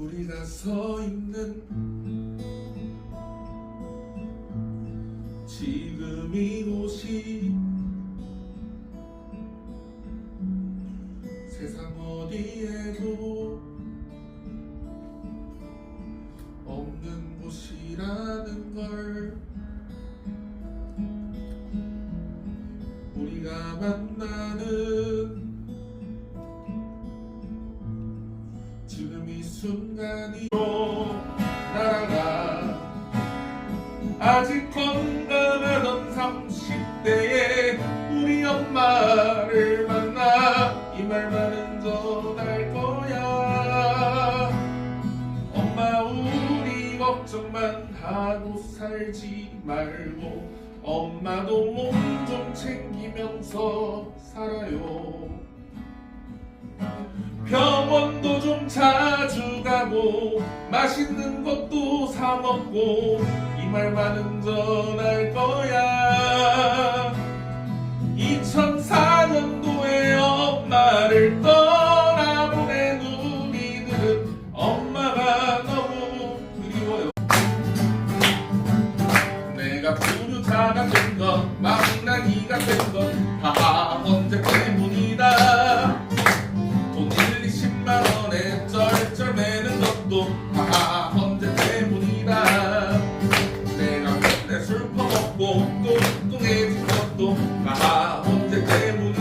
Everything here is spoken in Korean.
우리가 서 있는 지금 이곳이 세상 어디에도 없는 곳이라는 걸 우리가 만나는 순간이로 날아가 아직 건강하던 30대에 우리 엄마를 만나 이 말만은 전할 거야. 엄마 우리 걱정만 하고 살지 말고 엄마도 몸 좀 챙기면서 살아요 가고 맛있는 것도 사 먹고 이 말만은 전할 거야. 2004년도에 엄마를 떠나보낸 우리들은 엄마가 너무 그리워요. 내가 부류자가 된건 망나니가 된건다언 다 언제 때문이다. 내가 맨날 술 퍼먹고 뚱뚱해진 것도 다 언제 때문이다